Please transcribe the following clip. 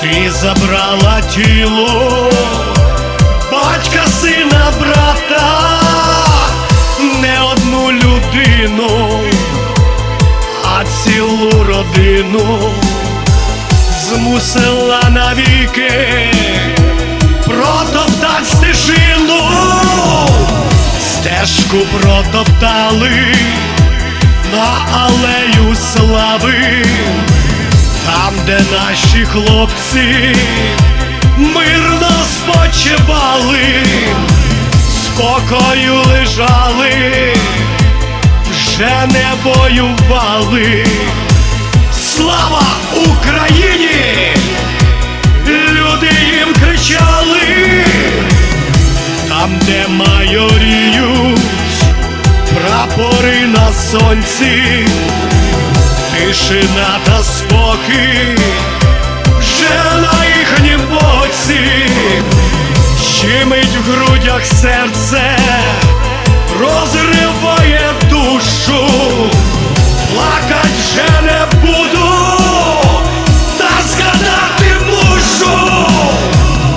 Ти забрала тіло батька, сина, брата, не одну людину, а цілу родину змусила навіки протоптать стежину, стежку протоптали на алею слави, де наші хлопці мирно спочивали, спокою лежали, вже не воювали. Слава Україні! Люди їм кричали, там, де майоріють прапори на сонці, тишина та спокій, щемить в грудях серце, розриває